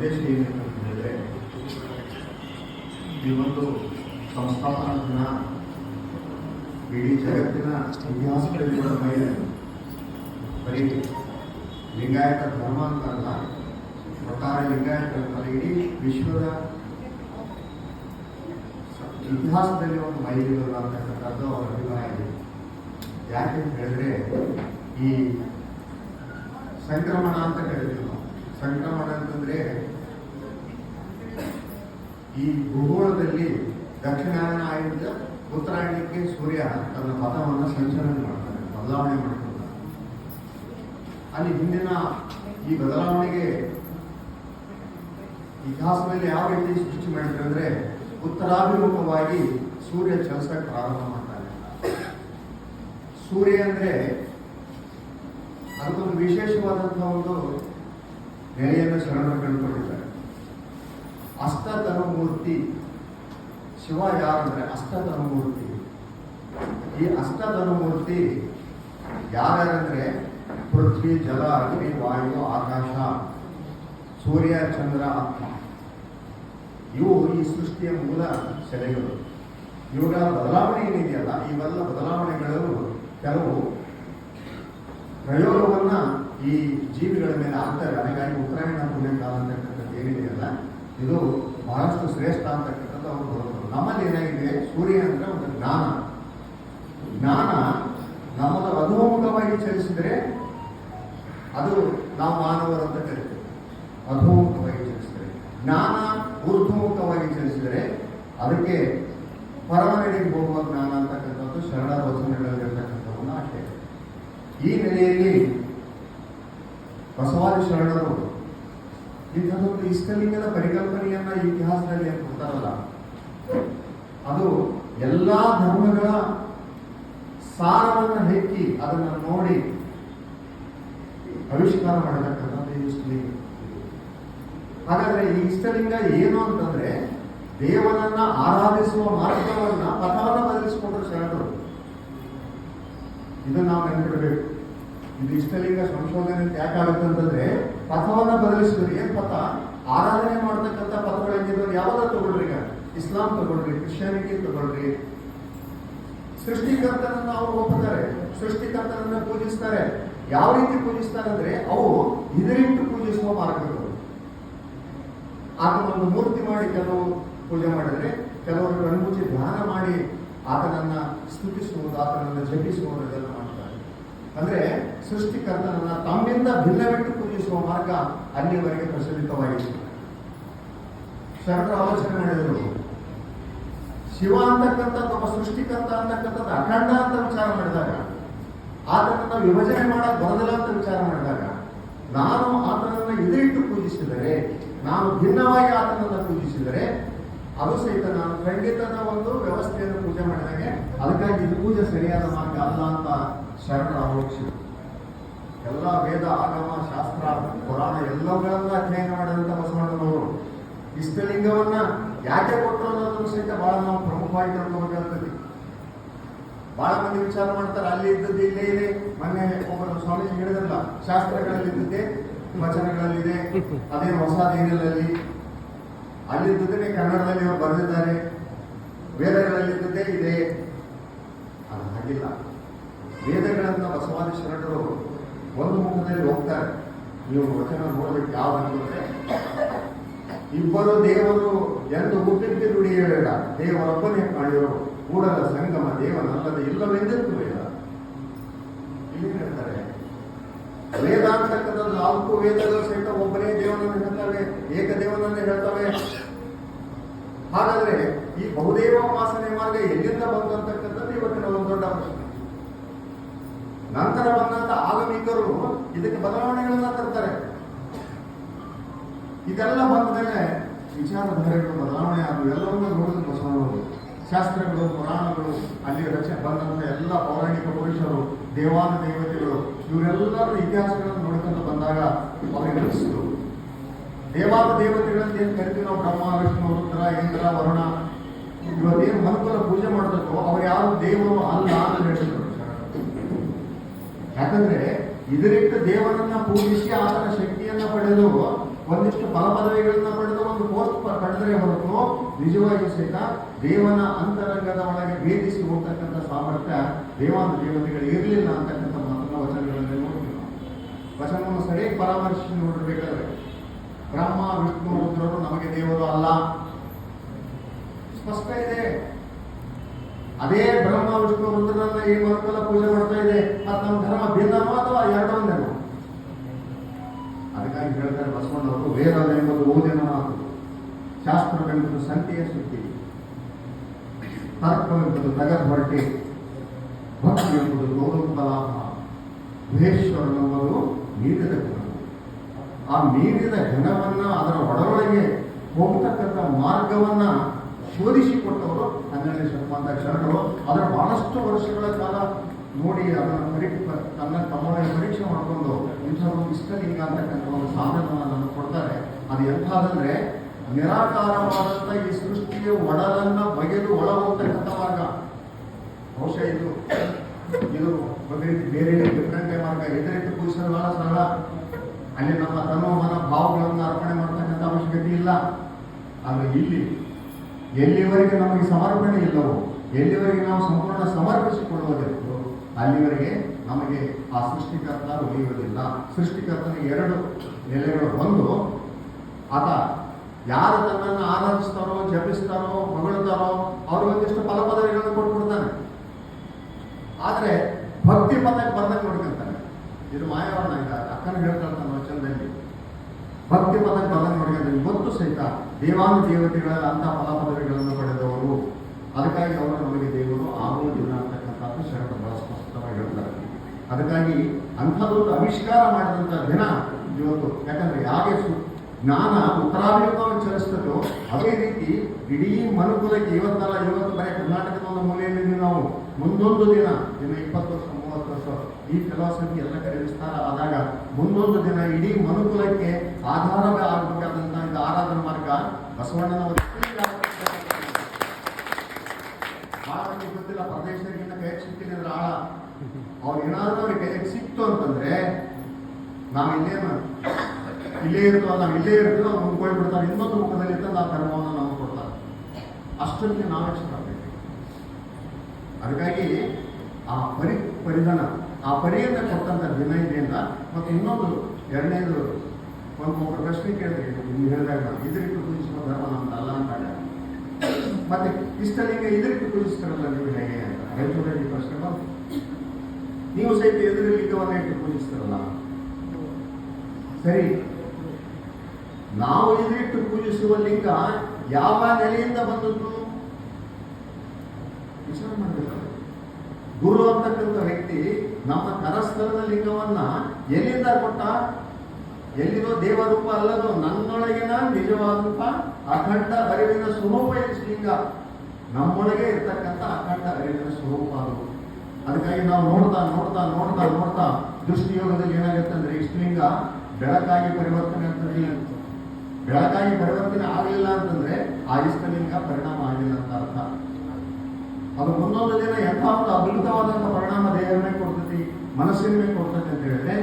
ಉದ್ದೇಶ ಅಂತ ಹೇಳಿದ್ರೆ ಈ ಒಂದು ಸಂಸ್ಥಾಪನಾ ದಿನ ಇಡೀ ಜಗತ್ತಿನ ಇತಿಹಾಸದಲ್ಲಿ ಕೂಡ ಮಹಿಳೆ ಬರೀ ಲಿಂಗಾಯತ ಧರ್ಮ ಅಂತಲ್ಲ, ಒಟ್ಟಾರೆ ಲಿಂಗಾಯತ ಇಡೀ ವಿಶ್ವದ ಇತಿಹಾಸದಲ್ಲಿ ಒಂದು ಮೈಲಿಗಲ್ಲ ಅಂತಕ್ಕಂಥದ್ದು ಅವರ ಅಭಿಪ್ರಾಯ ಇದೆ. ಯಾಕೆ ಅಂತ ಹೇಳಿದ್ರೆ ಈ ಸಂಕ್ರಮಣ ಅಂತ ಕರಿತೀವಿ ನಾವು. ಸಂಕ್ರಮಣ ಅಂತಂದ್ರೆ ಈ ಭೂಗೋಳದಲ್ಲಿ ದಕ್ಷಿಣಾಯನ ಆಯುಧ, ಉತ್ತರಾಯಣಕ್ಕೆ ಸೂರ್ಯ ತನ್ನ ಪಥವನ್ನು ಸಂಚಲನ ಮಾಡ್ತಾನೆ, ಬದಲಾವಣೆ ಮಾಡ್ಕೊಳ್ತಾನೆ ಅಲ್ಲಿ ಹಿಂದಿನ ಈ ಬದಲಾವಣೆಗೆ ಇತಿಹಾಸದಲ್ಲಿ ಯಾವ ರೀತಿ ಸೃಷ್ಟಿ ಮಾಡಿದ್ರು ಅಂದ್ರೆ ಉತ್ತರಾಭಿಮುಖವಾಗಿ ಸೂರ್ಯ ಚಲಿಸಕ್ಕೆ ಪ್ರಾರಂಭ ಮಾಡ್ತಾನೆ. ಸೂರ್ಯ ಅಂದ್ರೆ ಅದಕ್ಕೊಂದು ವಿಶೇಷವಾದಂತಹ ಒಂದು ನೆಲೆಯನ್ನು ಶರಣರು ಕಂಡುಕೊಂಡಿದ್ದಾರೆ ಅಷ್ಟಧರ್ಮಮೂರ್ತಿ ಶಿವ ಯಾರಂದ್ರೆ ಅಷ್ಟಧರ್ಮಮೂರ್ತಿ. ಈ ಅಷ್ಟಧರ್ಮಮೂರ್ತಿ ಯಾರ್ಯಾರಂದರೆ ಪೃಥ್ವಿ, ಜಲ, ಅಗ್ನಿ, ವಾಯು, ಆಕಾಶ, ಸೂರ್ಯ, ಚಂದ್ರ ಆತ್ಮ ಇವು ಈ ಸೃಷ್ಟಿಯ ಮೂಲ ಸೆಲೆಗಳು ಇವುಗಳ ಬದಲಾವಣೆ ಏನಿದೆಯಲ್ಲ, ಇವೆಲ್ಲ ಬದಲಾವಣೆಗಳು ಕೆಲವು ಪ್ರಯೋಗವನ್ನ ಈ ಜೀವಿಗಳ ಮೇಲೆ ಆಗ್ತಾರೆ ಅದಕ್ಕಾಗಿ ಉತ್ತರಾಯಣ ಪುಣ್ಯಕಾಲ ಅಂತಕ್ಕಂಥದ್ದು ಏನಿದೆಯಲ್ಲ ಇದು ಬಹಳಷ್ಟು ಶ್ರೇಷ್ಠ ಅಂತಕ್ಕಂಥದ್ದು ಅವರು ಬರೋದು ನಮ್ಮಲ್ಲಿ ಏನಾಗಿದೆ? ಸೂರ್ಯ ಅಂದ್ರೆ ಒಂದು ಜ್ಞಾನ. ಜ್ಞಾನ ನಮ್ಮದು ಅಧೋಮುಖವಾಗಿ ಚಲಿಸಿದರೆ ಅದು ನಾವು ಮಾನವರು ಅಂತ ಕರಿತೇವೆ. ಅಧೋಮುಖವಾಗಿ ಚಲಿಸಿದರೆ. ಜ್ಞಾನ ಊರ್ಧ್ವಮುಖವಾಗಿ ಚಲಿಸಿದರೆ ಅದಕ್ಕೆ ಪರಮನೆಡೆಗೆ ಹೋಗುವ ಜ್ಞಾನ ಅಂತಕ್ಕಂಥದ್ದು ಶರಣ ವಚನಗಳಲ್ಲಿರ್ತಕ್ಕಂಥವನ್ನು ಆಶಯ ಈ ನೆಲೆಯಲ್ಲಿ ಬಸವಾದಿ ಶರಣರು ಇಂಥದ್ದೊಂದು ಇಷ್ಟಲಿಂಗದ ಪರಿಕಲ್ಪನೆಯನ್ನ ಇತಿಹಾಸದಲ್ಲಿ ಕೊಡ್ತಾರಲ್ಲ, ಅದು ಎಲ್ಲಾ ಧರ್ಮಗಳ ಸಾರವನ್ನ ಹೆಕ್ಕಿ ಅದನ್ನ ನೋಡಿ ಆವಿಷ್ಕಾರ ಮಾಡತಕ್ಕಂಥದ್ದು ಇಷ್ಟಲಿಂಗ. ಹಾಗಾದ್ರೆ ಈ ಇಷ್ಟಲಿಂಗ ಏನು ಅಂತಂದ್ರೆ ದೇವನನ್ನ ಆರಾಧಿಸುವ ಮಾರ್ಗವನ್ನ ಪಥವನ್ನ ಬದಲಿಸಿಕೊಂಡ್ರು ಶರಣರು. ಇದನ್ನ ನಾವು ನೆನಪಿಡಬೇಕು. ಇದು ಇಷ್ಟಲಿಂಗ ಸಂಶೋಧನೆ ಯಾಕೆ ಆಗುತ್ತೆ ಅಂತಂದ್ರೆ ಪಥವನ್ನ ಬದಲಿಸಿದ್ರು ಏನ್ ಪಥ? ಆರಾಧನೆ ಮಾಡ್ತಕ್ಕಂಥ ಪಥಗಳು ಹೆಂಗಿದ್ರು ಯಾವ್ದಾದ್ರು ತಗೊಳ್ರಿ ಈಗ? ಇಸ್ಲಾಂ ತಗೊಳ್ರಿ ಕ್ರಿಶ್ಚಿಯಾನಿಟಿ ತಗೊಳ್ರಿ ಸೃಷ್ಟಿಕರ್ತನನ್ನ ಅವರು ಒಪ್ಪುತ್ತಾರೆ ಸೃಷ್ಟಿಕರ್ತನನ್ನ ಪೂಜಿಸ್ತಾರೆ. ಯಾವ ರೀತಿ ಪೂಜಿಸ್ತಾರೆ ಅಂದ್ರೆ ಅವು ಇದರಿಟ್ಟು ಪೂಜಿಸುವ ಮಾರ್ಗಗಳು. ಆತನೊಂದು ಮೂರ್ತಿ ಮಾಡಿ ಕೆಲವು ಪೂಜೆ ಮಾಡಿದ್ರೆ, ಕೆಲವರು ಕಣ್ಮುಚ್ಚಿ ಧ್ಯಾನ ಮಾಡಿ ಆತನನ್ನ ಸ್ತುತಿಸುವುದು, ಆತನನ್ನ ಜಪಿಸುವುದು ಮಾಡ್ತಾರೆ ಅಂದ್ರೆ ಸೃಷ್ಟಿಕರ್ತನನ್ನ ತಮ್ಮಿಂದ ಭಿನ್ನವಿಟ್ಟು ಪೂಜಿಸುವ ಮಾರ್ಗ ಅಲ್ಲಿವರೆಗೆ ಪ್ರಚಲಿತವಾಗಿತ್ತು. ಶರಣರು ಆಲೋಚನೆ ಮಾಡಿದರು ಶಿವ ಅಂತಕ್ಕಂಥದ್ದು ಒಬ್ಬ ಸೃಷ್ಟಿಕರ್ತ ಅಂತಕ್ಕಂಥದ್ದು ಅಖಂಡ ಅಂತ ವಿಚಾರ ಮಾಡಿದಾಗ, ಆತನನ್ನ ವಿಭಜನೆ ಮಾಡಕ್ ಬರೋದಿಲ್ಲ ಅಂತ ವಿಚಾರ ಮಾಡಿದಾಗ, ನಾನು ಆತನನ್ನು ಎದುರಿಟ್ಟು ಪೂಜಿಸಿದರೆ, ನಾನು ಭಿನ್ನವಾಗಿ ಆತನನ್ನು ಪೂಜಿಸಿದರೆ, ಅದು ಸಹಿತ ನಾನು ಖಂಡಿತದ ಒಂದು ವ್ಯವಸ್ಥೆಯನ್ನು ಪೂಜೆ ಮಾಡಿದಾಗೆ ಅದಕ್ಕಾಗಿ ಇದು ಪೂಜೆ ಸರಿಯಾದ ಮಾರ್ಗ ಅಲ್ಲ ಅಂತ ಶರಣರು ಆಲೋಚಿಸಿದರು ಎಲ್ಲ ವೇದ, ಆಗಮ, ಶಾಸ್ತ್ರ, ಪುರಾಣ ಎಲ್ಲವುಗಳನ್ನ ಅಧ್ಯಯನ ಮಾಡಿದಂತ ಬಸವಣ್ಣನವರು. ಇಷ್ಟಲಿಂಗವನ್ನ ಯಾಕೆ ಕೊಟ್ಟರು ಅನ್ನೋದನ್ನು ಸಹಿತ ಬಹಳ ನಾವು ಪ್ರಮುಖವಾಗಿ ತಿಳ್ಕೊಬೇಕಾಗ್ತದೆ ಬಹಳ ಮಂದಿ ವಿಚಾರ ಮಾಡ್ತಾರೆ, ಅಲ್ಲಿ ಇದ್ದದ್ದು ಇಲ್ಲೇ ಇದೆ. ಮೊನ್ನೆ ಒಬ್ಬರು ಸ್ವಾಮೀಜಿ ಹೇಳಿದ್ರಲ್ಲ, ಶಾಸ್ತ್ರಗಳಲ್ಲಿ ಇದ್ದದ್ದೇ, ವಚನಗಳಲ್ಲಿದೆ, ಅದೇ ಹೊಸ ಅಲ್ಲಿ ಅಲ್ಲಿದ್ದನ್ನೇ ಕನ್ನಡದಲ್ಲಿ ಅವರು ಬರೆದಿದ್ದಾರೆ. ವೇದಗಳಲ್ಲಿದ್ದದ್ದೇ ಇದೆ. ಅದು ಹಾಗಿಲ್ಲ. ವೇದಗಳನ್ನ ಬಸವಾದಿ ಶರಣರು ಒಂದು ಮುಖದಲ್ಲಿ ಹೋಗ್ತಾರೆ. ನೀವು ವಚನ ನೋಡಬೇಕು ಯಾವ ಅಂತಂದ್ರೆ ಇಬ್ಬರು ದೇವರು ಎಂದು ಹುಟ್ಟಿದ್ದು ನುಡಿಯಬೇಡ ದೇವರೊಬ್ಬನೇ ಕಾಣಿರೋ ಕೂಡಲ ಸಂಗಮ ದೇವನಲ್ಲದೆ ಇಲ್ಲವೆಂದಿತ್ತು ವೇದ ಇಲ್ಲಿ ಹೇಳ್ತಾರೆ ವೇದ ಅಂತಕ್ಕಂಥದ್ದು ನಾಲ್ಕು ವೇದಗಳು ಸಹಿತ ಒಬ್ಬನೇ ದೇವನನ್ನು ಹೇಳ್ತವೆ ಏಕದೇವನನ್ನು ಹೇಳ್ತವೆ. ಹಾಗಾದ್ರೆ ಈ ಬಹುದೇವ ಉಪಾಸನೆ ಮಾರ್ಗ ಎಲ್ಲಿಂದ ಬಂದಂತಕ್ಕಂಥದ್ದು ಇವತ್ತಿನ ಒಂದು ದೊಡ್ಡ ಪ್ರಶ್ನೆ. ನಂತರ ಬಂದಂತ ಆಗಮಿಕರು ಇದಕ್ಕೆ ಬದಲಾವಣೆಗಳನ್ನ ತರ್ತಾರೆ. ಇದೆಲ್ಲ ಬಂದ ಮೇಲೆ ವಿಚಾರಧಾರೆಗಳು ಬದಲಾವಣೆ ಆದವು ಎಲ್ಲವನ್ನೂ ನೋಡಿದ್ರು ಬಸವನವರು ಶಾಸ್ತ್ರಗಳು, ಪುರಾಣಗಳು, ಅಲ್ಲಿ ರಚನೆ ಬಂದಂತ ಎಲ್ಲ ಪೌರಾಣಿಕ ಪುರುಷರು ದೇವಾನ ದೇವತೆಗಳು, ಇವರೆಲ್ಲರ ಇತಿಹಾಸಗಳನ್ನು ನೋಡ್ಕೊಂಡು ಬಂದಾಗ ಅವರಿಗೆ ಅನಿಸಿತು. ದೇವಾದ ದೇವತೆಗಳಲ್ಲಿ ಏನು ಕರಿತೀವಿ ನಾವು? ಬ್ರಹ್ಮ, ವಿಷ್ಣು, ರುದ್ರ, ಇಂದ್ರ, ವರುಣ, ಇವತ್ತೇನು ಮನುಕುಲ ಪೂಜೆ ಮಾಡಬೇಕು, ಅವ್ರು ಯಾರು ದೇವರು ಅಲ್ಲ ಅಂತ ಹೇಳಿದ್ರು ಯಾಕಂದ್ರೆ ಇದರಿಂದ ದೇವರನ್ನ ಪೂಜಿಸಿ ಆತನ ಶಕ್ತಿಯನ್ನ ಪಡೆದು, ಒಂದಿಷ್ಟು ಫಲ ಪದವಿಗಳನ್ನ ಪಡೆದು ಒಂದು ಪೋಸ್ಟ್ ಪಡೆದರೆ ಹೊರತು ನಿಜವಾಗಿ ಸಹಿತ ದೇವನ ಅಂತರಂಗದ ಒಳಗೆ ಭೇದಿಸಿ ಹೋಗ್ತಕ್ಕಂಥ ಸಾಮರ್ಥ್ಯ ದೇವಾನ ದೇವತೆಗಳು ಇರಲಿಲ್ಲ ಅಂತಕ್ಕಂಥ ಮಾತನ್ನ ವಚನಗಳಲ್ಲಿ ನೋಡ್ತೀವಿ ವಚನವನ್ನು ಸರಿಯಾಗಿ ಪರಾಮರ್ಶಿಸಿ ನೋಡಬೇಕಾದ್ರೆ ಬ್ರಹ್ಮ, ವಿಷ್ಣು, ರುದ್ರರು ನಮಗೆ ದೇವರು ಅಲ್ಲ. ಸ್ಪಷ್ಟ ಇದೆ. ಅದೇ ಬ್ರಹ್ಮ ವಿಷ್ಣು ರುದ್ರನನ್ನ ಈ ಮನುಕುಲ ಪೂಜೆ ಮಾಡ್ತಾ ಇದೆ. ಅದು ನಮ್ಮ ಧರ್ಮ ಭಿನ್ನನೋ ಅಥವಾ ಎರಡೋ ಅದಕ್ಕಾಗಿ ಹೇಳ್ತಾರೆ ಬಸವಣ್ಣವರು ವೇದವೆಂಬುದು ಓದಿನ ಮಾತು. ಶಾಸ್ತ್ರವೆಂಬುದು ಸಂಖ್ಯೆಯ ಸುದ್ದಿ. ತರ್ಕವೆಂಬುದು ನಗದ ಹೊರಟೆ. ಭಕ್ತಿ ಎಂಬುದು ಗೌರವಲಾಭ ಮಹೇಶ್ವರನೆಂಬುದು ನೀಡಿದ ಗುಣ ಆ ಮೀರಿದ ಘನವನ್ನ ಅದರ ಒಳಗೊಳಗೆ ಹೋಗ್ತಕ್ಕಂಥ ಮಾರ್ಗವನ್ನ ಶೋಧಿಸಿಕೊಟ್ಟವರು ಹನ್ನೆರಡನೇ ಶತಮಾನದ ಶರಣರು ಅದರ ಬಹಳಷ್ಟು ವರ್ಷಗಳ ಕಾಲ ನೋಡಿ ಅದನ್ನು ಪರೀಕ್ಷೆ, ತನ್ನ ತಮ್ಮೊಳಗೆ ಪರೀಕ್ಷೆ ಮಾಡಿಕೊಂಡು ಇಂಥದ್ದು ಇಷ್ಟಲಿಂಗ ಅಂತಕ್ಕಂಥ ಒಂದು ಸಾಧನವನ್ನು ನಮಗೆ ಕೊಡ್ತಾರೆ. ಅದು ಎಂಥದಂದ್ರೆ ನಿರಾಕಾರವಾದಂಥ ಈ ಸೃಷ್ಟಿಯ ಒಡಲನ್ನ ಬಗೆದು ಒಳ ಹೋಗ್ತಕ್ಕಂಥ ಮಾರ್ಗ. ಬಹುಶಃ ಇದು ಇದು ಒಂದು ರೀತಿ ಬೇರೆ ಡಿಫ್ರೆಂಟ್ ಮಾರ್ಗ ಎದುರಿಟ್ಟು ಪೂಜಿಸಲು ಬಹಳ ಸರಳ. ಅಲ್ಲಿ ನಮ್ಮ ತನೋ ಮನ ಭಾವಗಳನ್ನು ಅರ್ಪಣೆ ಮಾಡ್ತಕ್ಕಂಥ ಅವಶ್ಯಕತೆ ಇಲ್ಲ. ಆದರೆ ಇಲ್ಲಿ ಎಲ್ಲಿವರೆಗೆ ನಮಗೆ ಸಮರ್ಪಣೆ ಇಲ್ಲವೋ, ಎಲ್ಲಿವರೆಗೆ ನಾವು ಸಂಪೂರ್ಣ ಸಮರ್ಪಿಸಿಕೊಳ್ಳುವುದಿಲ್ಲವೋ, ಅಲ್ಲಿವರೆಗೆ ನಮಗೆ ಆ ಸೃಷ್ಟಿಕರ್ತ ಉಳಿಯುವುದಿಲ್ಲ. ಸೃಷ್ಟಿಕರ್ತನಿಗೆ ಎರಡು ನೆಲೆಗಳು ಒಂದು, ಆತ ಯಾರು ತನ್ನನ್ನು ಆರಾಧಿಸ್ತಾರೋ, ಜಪಿಸ್ತಾರೋ, ಹೊಗಳ್ತಾರೋ ಅವ್ರಿಗೆ ಒಂದಿಷ್ಟು ಫಲ ಪದವಿಗಳನ್ನು ಕೊಟ್ಬಿಡ್ತಾನೆ. ಆದರೆ ಭಕ್ತಿ ಪದಕ್ಕೆ ಬಂದಂಗೆ ನೋಡ್ಕೊಂತಾನೆ ಇದು ಮಾಯಾವರಣ ಇದೆ ಅಕ್ಕನ ಹೇಳ್ತಾರೆ ತನ್ನ ವಚನದಲ್ಲಿ ಭಕ್ತಿ ಪದಕ್ಕೆ ಬಂದಂಗೆ ನೋಡ್ಕೊಂತಾನೆ ಇವತ್ತು ಸಹಿತ ದೇವಾನು ದೇವತೆಗಳ ಅಂತ ಫಲಪದವಿಗಳನ್ನು ಪಡೆದವರು. ಅದಕ್ಕಾಗಿ ಅವರು ನಮಗೆ ದೇವರು ಆಗುವುದಿಲ್ಲ ಅಂತಕ್ಕಂಥದ್ದು ಶರಣ ಬಹಳ ಸ್ಪಷ್ಟವಾಗಿ ಹೇಳ್ತಾರೆ. ಅದಕ್ಕಾಗಿ ಅಂಥದ್ದೊಂದು ಆವಿಷ್ಕಾರ ಮಾಡಿದಂಥ ದಿನ ಇವತ್ತು. ಯಾಕಂದ್ರೆ ಯಾಕೆ ಜ್ಞಾನ ಉತ್ತರಾಭಿಮುಖವಾಗಿ ಚಲಿಸ್ತದೋ ಅದೇ ರೀತಿ ಇಡೀ ಮನುಕುಲಕ್ಕೆ ಇವತ್ತಲ್ಲ ಇವತ್ತು ಬರೀ ಕರ್ನಾಟಕದ ಒಂದು ಮೂಲೆಯಲ್ಲಿ ನಾವು. ಮುಂದೊಂದು ದಿನ ದಿನ ಇಪ್ಪತ್ತು ವರ್ಷ, ಮೂವತ್ತು ವರ್ಷ ಈ ಫಿಲಾಸಫಿ ಎಲ್ಲ ಕಡೆ ವಿಸ್ತಾರ ಆದಾಗ ಮುಂದೊಂದು ದಿನ ಇಡೀ ಮನುಕುಲಕ್ಕೆ ಆಧಾರವೇ ಇದು ಆರಾಧನಾ ಮಾರ್ಗ. ಬಸವಣ್ಣನವರ ಬಹಳ ಮಂದಿಗೆ ಗೊತ್ತಿಲ್ಲ ಪ್ರದೇಶದಿಂದ ಕೈಗೆ ಸಿಕ್ಕಿಲ್ಲ ಅಂದ್ರೆ ಆಳ. ಅವ್ರು ಏನಾದ್ರೂ ಅವ್ರಿಗೆ ಕೈಗೆ ಸಿಕ್ತು ಅಂತಂದ್ರೆ ನಾವು ಇಲ್ಲೇನು ಇಲ್ಲೇ ಇರ್ತೋ ನಾವು ಇಲ್ಲೇ ಇರ್ತೀವಿ ಮುಂದ್ಕೊಂಡು ಬಿಡ್ತಾರೆ ಇನ್ನೊಂದು ಮುಖದಲ್ಲಿ ಇರ್ತದೆ ಆ ಧರ್ಮವನ್ನು ನಾವು ಕೊಡ್ತಾರೆ. ಅಷ್ಟಕ್ಕೆ ನಾವೇ ಎಚ್ಚರ ಅದಕ್ಕಾಗಿ ಆ ಪರಿ ಪರಿಧಾನ ಆ ಪರಿಯನ್ನು ಕೊಟ್ಟಂತ ದಿನ ಇದೆಯಿಂದ ಮತ್ತು ಇನ್ನೊಂದು ಎರಡನೇದು ಒಂದು ಒಬ್ಬ ಪ್ರಶ್ನೆ ಕೇಳಬೇಕು ನೀವು ಹೇಳಿದಾಗ ಇದರಿಟ್ಟು ಪೂಜಿಸುವ ಧರ್ಮ ಅಲ್ಲ ಅಂತಾರೆ ಮತ್ತೆ ಇಷ್ಟಲಿಂಗ ಇದರಿಟ್ಟು ಪೂಜಿಸ್ತಾರಲ್ಲ ನೀವು ಹೇಗೆ ಅಂತ ರೈತರಲ್ಲಿ ಪ್ರಶ್ನೆ ಬಂತು ನೀವು ಸಹಿತ ಎದುರು ಲಿಂಗವನ್ನ ಇಟ್ಟು ಪೂಜಿಸ್ತಾರಲ್ಲ ಸರಿ ನಾವು ಎದುರಿಟ್ಟು ಪೂಜಿಸುವ ಲಿಂಗ ಯಾವ ನೆಲೆಯಿಂದ ಬಂದದ್ದು? ವಿಚಾರ ಮಾಡಬೇಕು ಗುರು ಅಂತಕ್ಕಂಥ ವ್ಯಕ್ತಿ ನಮ್ಮ ಕರಸ್ಥಲದ ಲಿಂಗವನ್ನ ಎಲ್ಲಿಂದ ಕೊಟ್ಟ? ಎಲ್ಲಿದೋ ದೇವರೂಪ ಅಲ್ಲದು ನನ್ನೊಳಗಿನ ನಿಜವಾದಂತ ಅಖಂಡ ಅರಿವಿನ ಸ್ವರೂಪ ಈ ನಮ್ಮೊಳಗೆ ಇರ್ತಕ್ಕಂಥ ಅಖಂಡ ಅರಿವಿನ ಸ್ವರೂಪ ಅದು. ಅದಕ್ಕಾಗಿ ನಾವು ನೋಡ್ತಾ ನೋಡ್ತಾ ನೋಡ್ತಾ ನೋಡ್ತಾ ದೃಷ್ಟಿಯೋಗದಲ್ಲಿ ಏನಾಗುತ್ತೆ ಅಂದ್ರೆ ಇಷ್ಟಲಿಂಗ ಬೆಳಕಾಗಿ ಪರಿವರ್ತನೆ ಆಗ್ತದೆ ಬೆಳಕಾಗಿ ಪರಿವರ್ತನೆ ಆಗಲಿಲ್ಲ ಅಂತಂದ್ರೆ ಆ ಇಷ್ಟಲಿಂಗ ಪರಿಣಾಮ ಆಗಿಲ್ಲ ಅಂತ ಅರ್ಥ. ಅದು ಮುಂದೊಂದು ದಿನ ಎಂಥ ಒಂದು ಅದ್ಭುತವಾದಂತಹ ಪರಿಣಾಮ ಮೇಲೆ ಕೊಡ್ತೈತಿ, ಮನಸ್ಸಿನ ಮೇಲೆ ಕೊಡ್ತೈತಿ ಅಂತ ಹೇಳಿದ್ರೆ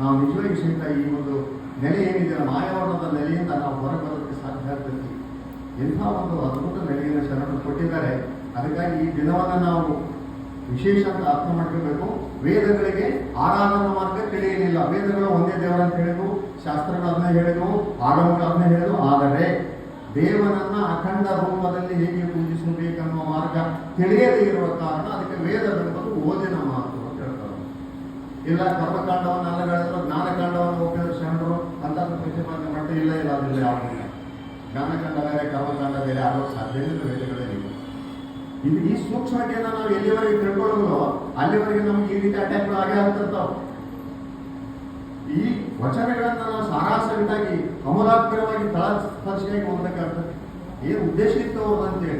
ನಾವು ನಿಜವಾಗಿ ಸಹಿತ ಈ ಒಂದು ನೆಲೆ ಏನಿದೆ ಮಾಯಾವರಣದ ನೆಲೆಯಿಂದ ನಾವು ಹೊರಬರೋದಕ್ಕೆ ಸಾಧ್ಯ ಆಗ್ತೈತಿ. ಎಂಥ ಒಂದು ಅದ್ಭುತ ನೆಲೆಯನ್ನು ಶರಣರು ಕೊಟ್ಟಿದ್ದಾರೆ. ಅದಕ್ಕಾಗಿ ಈ ದಿನವನ್ನು ನಾವು ವಿಶೇಷ ಅಂತ ಅರ್ಥ ಮಾಡ್ಕೋಬೇಕು. ವೇದಗಳಿಗೆ ಆರಾಧನಾ ಮಾರ್ಗ ತಿಳಿಯಲಿಲ್ಲ. ವೇದಗಳು ಒಂದೇ ದೇವರ ಅಂತ ಹೇಳಿದ್ವು ಶಾಸ್ತ್ರಗಳು ಅದನ್ನ ಹೇಳಿದ್ವು ಆಗಮಗಳು ಅದನ್ನ ಹೇಳಿದ್ವು ಆದರೆ ದೇವನನ್ನ ಅಖಂಡ ರೂಪದಲ್ಲಿ ಹೇಗೆ ಪೂಜಿಸಬೇಕೆನ್ನುವ ಮಾರ್ಗ ತಿಳಿಯದೇ ಇರುವ ಕಾರಣ ಅದಕ್ಕೆ ವೇದವೆಂಬುದು ಓದಿನ ಇಲ್ಲ ಕರ್ಮಕಾಂಡವನ್ನು ಅಲ್ಲಗಳಿದ್ರು ಜ್ಞಾನಕಾಂಡವನ್ನು ಉಪಯೋಗಿಸ್ಕೊಂಡ್ರು ಅಂತ ಪ್ರತಿಪಾದನೆ ಮಾಡ್ತಾ ಇಲ್ಲ ಇಲ್ಲ ಅದಿಲ್ಲ ಯಾವುದಿಲ್ಲ ಜ್ಞಾನಕಾಂಡ ಬೇರೆ ಕರ್ಮಕಾಂಡ ಬೇರೆ ಆಗೋದು ಸಾಧ್ಯ ಇಲ್ಲ ವೇದಗಳೇ ಇಲ್ಲ ಇದು. ಈ ಸೂಕ್ಷ್ಮತೆಯನ್ನು ನಾವು ಎಲ್ಲಿವರೆಗೆ ತಿಳ್ಕೊಳ್ಳೋದು? ಅಲ್ಲಿವರೆಗೆ ನಮ್ಗೆ ಈ ರೀತಿ ಅಟ್ಯಾಕ್ಗಳು ಆಗೇ ಆಗ್ತಿರ್ತಾವ. ಈ ವಚನಗಳನ್ನ ನಾವು ಸಾರಾಸಗಟಾಗಿ ಅಮೂಲಾಗ್ರವಾಗಿ ತಳಸ್ಪರ್ಶಿಯಾಗಿ ಓದಬೇಕಾಗ್ತದೆ ಏನು ಉದ್ದೇಶ ಇತ್ತು ಅಂತೇಳಿ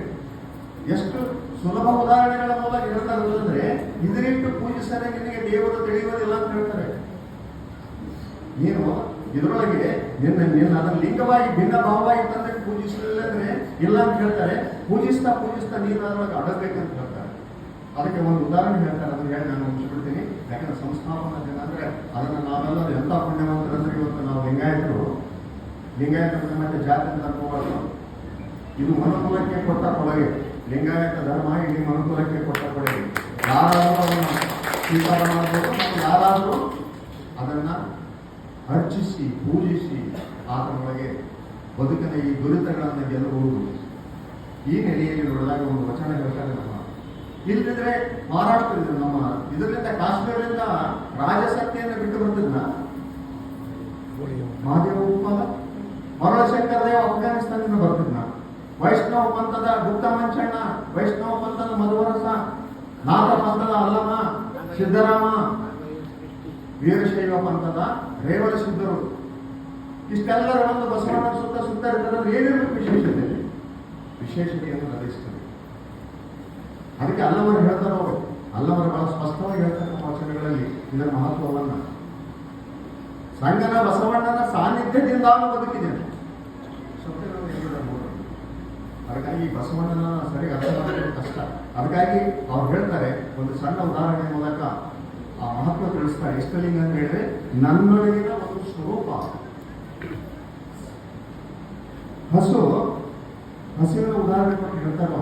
ಎಷ್ಟು ಸುಲಭ ಉದಾಹರಣೆಗಳ ಮೂಲಕ ಹೇಳ್ತಾ ಅಂತಂದ್ರೆ ಇದರಿಟ್ಟು ಪೂಜಿಸ್ತಾರೆ ನಿನಗೆ ದೇವರು ತಿಳಿಯುವುದಿಲ್ಲ ಅಂತ ಹೇಳ್ತಾರೆ. ನೀನು ಇದರೊಳಗೆ ನಿನ್ನ ನಿನ್ನ ಅದರ ಲಿಂಗವಾಗಿ ಭಿನ್ನ ಭಾವವಾಗಿ ತಂದೆ ಪೂಜಿಸಲಿಲ್ಲ ಅಂದ್ರೆ ಇಲ್ಲ ಅಂತ ಹೇಳ್ತಾರೆ. ಪೂಜಿಸ್ತಾ ಪೂಜಿಸ್ತಾ ನೀನು ಅದರೊಳಗೆ ಅಡಗಬೇಕಂತ ಹೇಳ್ತಾರೆ. ಅದಕ್ಕೆ ಒಂದು ಉದಾಹರಣೆ ಹೇಳ್ತಾರೆ, ಅದನ್ನು ಹೇಳಿ ನಾನು ಮುಗಿಸ್ಬಿಡ್ತೀನಿ. ಯಾಕಂದ್ರೆ ಸಂಸ್ಥಾಪನಾ ದಿನ ಅಂದ್ರೆ ಅದನ್ನು ನಾವೆಲ್ಲರೂ ಎಂತ ಪುಣ್ಯವಂತರಂದ್ರೆ ಇವತ್ತು ನಾವು ಲಿಂಗಾಯತರು. ಲಿಂಗಾಯತ ಮತ್ತೆ ಜಾತಿ ಅನುಕೂಲ ಇದು ಮನುಕುಲಕ್ಕೆ ಕೊಟ್ಟ ಕೊಡುಗೆ. ಲಿಂಗಾಯತ ಧರ್ಮ ಇಲ್ಲಿ ಮನುಕುಲಕ್ಕೆ ಕೊಟ್ಟ ಕೊಡುಗೆ. ಯಾರಾದರೂ ಸ್ವೀಕಾರ ಮಾಡಬೇಕು ಯಾರಾದರೂ ಅದನ್ನ ಅರ್ಚಿಸಿ ಪೂಜಿಸಿ ಆತನೊಳಗೆ ಬದುಕಿನ ಈ ದುರಿತಗಳನ್ನು ಗೆಲ್ಲಬಹುದು ಈ ನೆಲೆಯಲ್ಲಿ ನೋಡಿದಾಗ ಒಂದು ವಚನ ಹೇಳ್ತಾರೆ ನಮ್ಮ ಇಲ್ಲದಿದ್ರೆ ನಮ್ಮ ಇದರಿಂದ ಕಾಶ್ಮೀರದಿಂದ ರಾಜಸತ್ತೆಯನ್ನು ಬಿಟ್ಟು ಬರ್ತಿದ್ನ ಮಹಾದೇವ ಉತ್ಪಲ ಮರಳಶಂಕರ ದೇವ ಅಫ್ಘಾನಿಸ್ತಾನದಿಂದ ಬರ್ತಿದ್ನ. ವೈಷ್ಣವ ಪಂಥದ ಗುಪ್ತ ಮಂಚಣ್ಣ, ವೈಷ್ಣವ ಪಂಥದ ಮಧುವರಸ ನಾಥ ಪಂಥದ ಅಲ್ಲಮ್ಮ, ಸಿದ್ದರಾಮ. ವೀರಶೈವ ಪಂಥದ ರೇವಣ ಸಿದ್ಧರು. ಇಷ್ಟೆಲ್ಲರ ಒಂದು ಬಸವಣ್ಣ ಸುತ್ತ ಸುತ್ತ ಇರ್ತದಂದ್ರೆ ಏನಿರಬೇಕು ವಿಶೇಷತೆ? ವಿಶೇಷತೆಯನ್ನು ನಡೆಸ್ತದೆ ಅದಕ್ಕೆ ಅಲ್ಲವರು ಹೇಳ್ತಾರೆ ಅವರು. ಅಲ್ಲವರು ಬಹಳ ಸ್ಪಷ್ಟವಾಗಿ ಹೇಳ್ತಕ್ಕಂಥ ವಚನಗಳಲ್ಲಿ ಇದರ ಮಹತ್ವವನ್ನು. ಸಂಗನ ಬಸವಣ್ಣನ ಸಾನ್ನಿಧ್ಯದಿಂದ ಬದುಕಿದ್ದೇನೆ ನೋಡಿ. ಅದಕ್ಕಾಗಿ ಬಸವಣ್ಣನ ಸರಿ ಅರ್ಥ ಮಾಡೋದು ಕಷ್ಟ. ಅದಕ್ಕಾಗಿ ಅವ್ರು ಹೇಳ್ತಾರೆ, ಒಂದು ಸಣ್ಣ ಉದಾಹರಣೆ ಮೂಲಕ ಆ ಮಹತ್ವ ತಿಳಿಸ್ತಾರೆ. ಇಷ್ಟಲಿಂಗ ಅಂತ ಹೇಳಿದ್ರೆ, ನನ್ನೊಳಗಿನ ಒಂದು ಸ್ವರೂಪ. ಹಸು ಹಸುವಿನ ಉದಾಹರಣೆ ಕೊಟ್ಟು ಹೇಳ್ತಾರೋ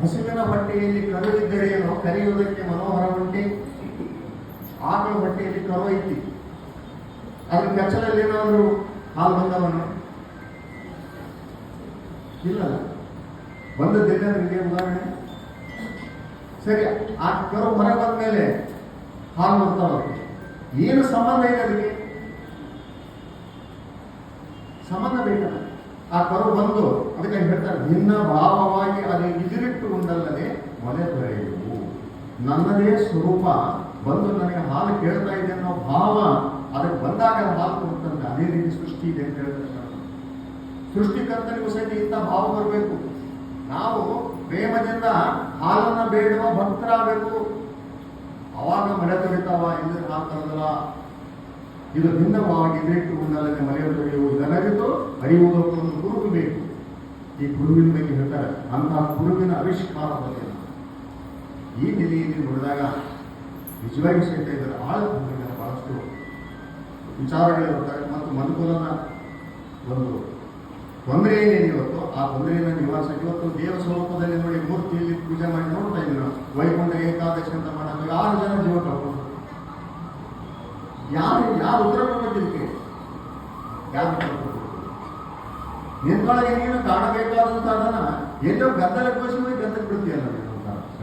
ಹಸುವಿನ ಹೊಟ್ಟೆಯಲ್ಲಿ ಕರು ಏನೋ, ಕರೆಯುವುದಕ್ಕೆ ಮನೋಹರ ಉಂಟೆ. ಆಕಳ ಬಟ್ಟೆಯಲ್ಲಿ ಕರು ಐತಿ. ಅದ್ರ ಕಚ್ಚಲಲ್ಲಿ ಏನಾದರೂ ಹಾಲು ಬಂದವನು? ಇಲ್ಲ ಬಂದದ್ದೆಲ್ಲ ನಿಮಗೆ ಉದಾಹರಣೆ. ಸರಿ, ಆ ಕರು ಮನೆ ಬಂದ ಮೇಲೆ ಹಾಲು ಬರ್ತಾವೆ ಏನು ಸಂಬಂಧ ಇದೆ ಅದಕ್ಕೆ? ಸಂಬಂಧ ಬೇಕಲ್ಲ. ಆ ಕರು ಬಂದು ಅದಕ್ಕೆ ಹೇಳ್ತಾರೆ ನಿನ್ನ ಭಾವವಾಗಿ ಅದು ಇದಿರಿಟ್ಟು ಉಂಡಲ್ಲದೆ ಮನೆ ದೊರೆಯುವು ನನ್ನದೇ ಸ್ವರೂಪ ಬಂದು ನನಗೆ ಹಾಲು ಕೇಳ್ತಾ ಇದೆ ಅನ್ನೋ ಭಾವ ಅದಕ್ಕೆ ಬಂದಾಗ ಹಾಲು ಕೊಡುತ್ತಂತೆ ಅದೇ ರೀತಿ ಸೃಷ್ಟಿ ಇದೆ ಅಂತ ಹೇಳ್ತಾರೆ ಸೃಷ್ಟಿಕರ್ತನಿಗೂ ಸಹಿತ ಇಂಥ ಭಾವ ಬರಬೇಕು. ನಾವು ಪ್ರೇಮದಿಂದ ಹಾಲನ್ನು ಬೇಡುವ ಭಕ್ತರಾಗಬೇಕು ಅವಾಗ ಮಳೆ ತೊಳಿತಾವ ಎಂದು ಹಾಲು ತರದಲ್ಲ ಇದು ಭಿನ್ನವಾಗಿ ಇದ್ರಿಟ್ಟು ಉಂಡಲ್ಲದೆ ಮನೆಯ ತೊಳೆಯುವು ಇದನ್ನರಿತು ಅರಿಯುವುದಕ್ಕೊಂದು ಕುರುಬು ಬೇಕು. ಈ ಗುರುವಿನ ಬಗ್ಗೆ ಹೇಳ್ತಾರೆ ಅಂತಹ ಗುರುವಿನ ಆವಿಷ್ಕಾರ ಬಗ್ಗೆ ಈ ನೆಲೆಯಲ್ಲಿ ನೋಡಿದಾಗ ನಿಜವಾಗಿ ಸಹಿತ ಇದರ ಆಳ ಬಹಳಷ್ಟು ವಿಚಾರಗಳಿರುತ್ತಾರೆ ಮತ್ತು ಮನುಕುಲನ ಒಂದು ತೊಂದರೆ ಏನೇನು ಇವತ್ತು. ಆ ತೊಂದರೆಯನ್ನು ನಿವಾಸ ಇವತ್ತು ದೇವ ಸ್ವರೂಪದಲ್ಲಿ ನೋಡಿ ಮೂರ್ತಿಯಲ್ಲಿ ಪೂಜೆ ಮಾಡಿ ನೋಡ್ತಾ ನಾವು ವೈಕುಂಠ ಏಕಾದಶಿ ಅಂತ ಮಾಡೋದು ಆರು ಜನ ಜೀವ ಕಳ್ಕೊಂಡು ಯಾರು ಯಾರು ಉತ್ತರ ಕೊಡೋದಿಕ್ಕೆ ಯಾರು? ನಿನ್ನೊಳಗೆ ನೀನು ಕಾಣಬೇಕಾದಂತ ಅದನ್ನ ಎಲ್ಲೋ ಗದ್ದಲಕ್ಕೋಸಿ ಹೋಗಿ ಗದ್ದಲ ಬಿಡ್ತೀಯಲ್ಲ ಅಂತ.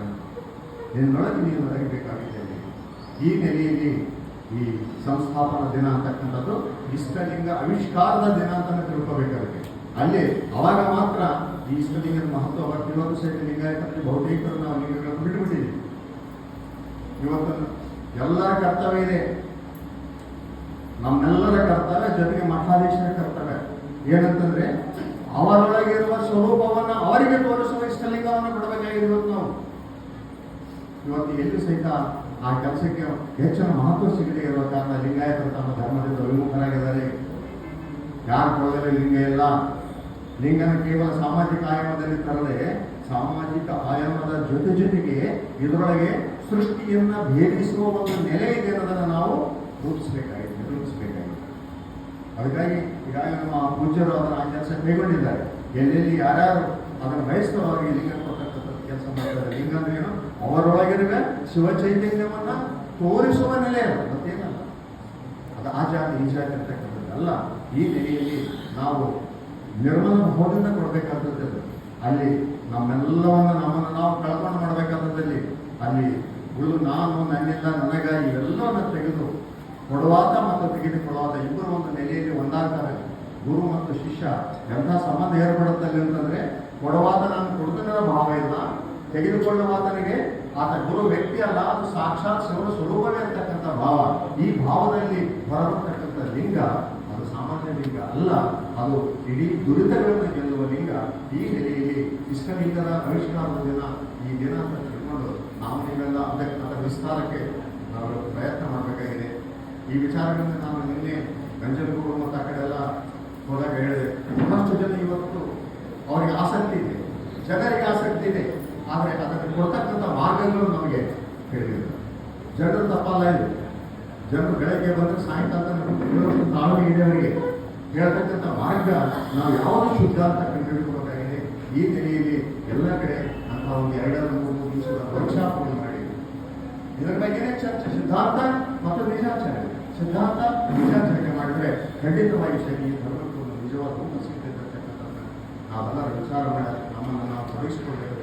ನಿನ್ನೊಳಗೆ ನೀನು ಅರಿಬೇಕಾಗಿದೆ ಈ ನೆಲೆಯಲ್ಲಿ ಈ ಸಂಸ್ಥಾಪನಾ ದಿನ ಅಂತಕ್ಕಂಥದ್ದು ಇಷ್ಟಲಿಂಗ ಆವಿಷ್ಕಾರದ ದಿನ ಅಂತಾನೆ ತಿಳ್ಕೋಬೇಕಾಗುತ್ತೆ ಅಲ್ಲಿ ಅವಾಗ ಮಾತ್ರ ಈ ಇಷ್ಟಲಿಂಗದ ಮಹತ್ವ ಅವಾಗ ಇವತ್ತು ಸಹಿತ ಲಿಂಗಾಯತರಲ್ಲಿ ಬಹುತೇಕರು ನಾವು ಲಿಂಗಗಳನ್ನು ಬಿಟ್ಟುಬಿಟ್ಟಿದ್ದೀವಿ. ಇವತ್ತು ಎಲ್ಲರ ಕರ್ತವ್ಯ ಇದೆ. ನಮ್ಮೆಲ್ಲರ ಕರ್ತವ್ಯ ಜೊತೆಗೆ ಮಠಾಧೀಶರ ಕರ್ತವ್ಯ. ಏನಂತಂದ್ರೆ ಅವರೊಳಗಿರುವ ಸ್ವರೂಪವನ್ನು ಅವರಿಗೆ ತೋರಿಸುವ ಇಷ್ಟಲಿಂಗವನ್ನು ಕೊಡಬೇಕಾಗಿದೆ ಇವತ್ತು ನಾವು. ಇವತ್ತು ಎಲ್ಲಿ ಸಹಿತ ಆ ಕೆಲಸಕ್ಕೆ ಹೆಚ್ಚಿನ ಮಹತ್ವ ಸಿಗದೆ ಇರುವ ಕಾರಣ ಲಿಂಗಾಯತರು ತಮ್ಮ ಧರ್ಮದಿಂದ ವಿಮುಖರಾಗಿದ್ದಾರೆ ಯಾರು ಕೊಡೋದಿಲ್ಲ ಲಿಂಗ ಇಲ್ಲ ಲಿಂಗನ ಕೇವಲ ಸಾಮಾಜಿಕ ಆಯಾಮದಲ್ಲಿ ತರದೆ ಸಾಮಾಜಿಕ ಆಯಾಮದ ಜೊತೆ ಜೊತೆಗೆ ಇದರೊಳಗೆ ಸೃಷ್ಟಿಯನ್ನ ಭೇದಿಸುವ ಒಂದು ನೆಲೆ ಇದೆ ಅನ್ನೋದನ್ನು ನಾವು ರೂಪಿಸಬೇಕಾಗಿದೆ ನಿರೂಪಿಸಬೇಕಾಗಿದೆ ಅದಕ್ಕಾಗಿ ಈಗಾಗಲೇ ನಮ್ಮ ಪೂಜ್ಯರು ಅದರ ಆ ಕೆಲಸ ಕೈಗೊಂಡಿದ್ದಾರೆ ಎಲ್ಲೆಲ್ಲಿ ಯಾರ್ಯಾರು ಅದನ್ನು ಬಯಸ್ತೋ ಅವರಿಗೆ ಲಿಂಗ ಕೊಟ್ಟಂತ ಕೆಲಸ ಮಾಡ್ತಾರೆ. ಲಿಂಗ ಅಂದ್ರೆ ಏನು? ಅವರೊಳಗಿರುವ ಶಿವ ಚೈತನ್ಯವನ್ನ ತೋರಿಸುವ ನೆಲೆ ಅದು, ಮತ್ತೇನಲ್ಲ? ಅದು ಆ ಜಾತಿ ಈ ಜಾತಿ ಅಂತಕ್ಕಂಥದ್ದು ಅಲ್ಲ ಈ ನೆಲೆಯಲ್ಲಿ ನಾವು ನಿರ್ಮಲ ಬೋಧನೆ ಕೊಡಬೇಕಾದದ್ದು ಅಲ್ಲಿ ನಮ್ಮೆಲ್ಲವನ್ನು ನಮ್ಮನ್ನು ನಾವು ಕಳ್ಕೊಂಡು ಮಾಡಬೇಕಾದದ್ದಲ್ಲಿ ಅಲ್ಲಿ ಗುರು ನಾನು, ನನ್ನಿಂದ ನನಗಾಗಿ ಎಲ್ಲವನ್ನು ತೆಗೆದು ಕೊಡುವಾತ ಮತ್ತು ತೆಗೆದುಕೊಳ್ಳುವಾತ ಇಬ್ಬರು ಒಂದು ನೆಲೆಯಲ್ಲಿ ಒಂದಾಗ್ತಾರೆ. ಗುರು ಮತ್ತು ಶಿಷ್ಯ ಎಂಥ ಸಂಬಂಧ ಏರ್ಪಡುತ್ತಲ್ಲಿ ಅಂತಂದರೆ, ಕೊಡುವಾತ ನಾನು ಕೊಡುತ್ತನ ಭಾವ ಇಲ್ಲ, ತೆಗೆದುಕೊಳ್ಳುವಾತನಿಗೆ ಆತ ಗುರು ವ್ಯಕ್ತಿ ಅಲ್ಲ, ಅದು ಸಾಕ್ಷಾತ್ ಶಿವನ ಸ್ವರೂಪವೇ ಅಂತಕ್ಕಂಥ ಭಾವ. ಈ ಭಾವದಲ್ಲಿ ಹೊರಬರ್ತಕ್ಕಂಥ ಲಿಂಗ ಅದು ಸಾಮಾನ್ಯ ಲಿಂಗ ಅಲ್ಲ, ಅದು ಇಡೀ ದುರಿತಗಳನ್ನು ಗೆಲ್ಲುವ ಲಿಂಗ ಈ ನೆಲೆಯಲ್ಲಿ ಇಷ್ಟಲಿಂಗದ ಆವಿಷ್ಕಾರದ ದಿನ ಈ ದಿನ ಅಂತ ತಿಳ್ಕೊಂಡು ನಾವು ನೀವೆಲ್ಲ ಅದಕ್ಕೆ ಅದರ ವಿಸ್ತಾರಕ್ಕೆ ನಾವು ಪ್ರಯತ್ನ ಮಾಡಬೇಕಾಗಿದೆ. ಈ ವಿಚಾರಗಳನ್ನು ನಾನು ನಿನ್ನೆ ಗಂಜನಗೂಡು ಮತ್ತು ಆ ಕಡೆ ಎಲ್ಲ ಹೋದಾಗ ಹೇಳಿದೆ. ಬಹಳಷ್ಟು ಜನ ಇವತ್ತು ಅವರಿಗೆ ಆಸಕ್ತಿ ಇದೆ. ಜನರಿಗೆ ಆಸಕ್ತಿ ಇದೆ. ಆದರೆ ಅದನ್ನು ಕೊಡ್ತಕ್ಕಂಥ ಮಾರ್ಗಗಳು ನಮಗೆ ಹೇಳಿದೆ ಜನರು ತಪ್ಪಲ್ಲ ಇದು. ಜನರು ಬೆಳಗ್ಗೆ ಬಂದು ಸಾಯಂಕಾಲ ತಾಳ್ಮೆ ಇದೆ ಅವರಿಗೆ ಹೇಳ್ತಕ್ಕಂಥ ಮಾರ್ಗ ನಾವು ಯಾವುದು ಶುದ್ಧ ಅಂತ ಕಂಡುಹಿಡಿದುಕೊಳ್ಳಬೇಕಾಗಿದೆ ಈ ನೆಲೆಯಲ್ಲಿ ಎಲ್ಲ ಕಡೆ ಅಂತ ಒಂದು ಎರಡರ ಮೂರು ದಿವಸದ ವರ್ಕ್ಶಾಪ್ಗಳು ಮಾಡಿ ಇದರ ಬಗ್ಗೆನೇ ಚರ್ಚೆ ಸಿದ್ಧಾರ್ಥ ಮತ್ತು ನಿಜಾಚರಣೆ ಸಿದ್ಧಾರ್ಥ ನಿಜಾಚರಣೆ ಮಾಡಿದ್ರೆ ಖಂಡಿತವಾಗಿ ಸರಿ ಧರ್ಮಕ್ಕೆ ಒಂದು ನಿಜವಾದ ರೂಪ ಸಿಗ್ತದೆ ಅಂತಕ್ಕಂಥದ್ದನ್ನ ನಾವೆಲ್ಲರೂ ವಿಚಾರ ಮಾಡಿ, ನಮ್ಮನ್ನು ನಾವು ತೊಡಗಿಸಿಕೊಳ್ಬೇಕು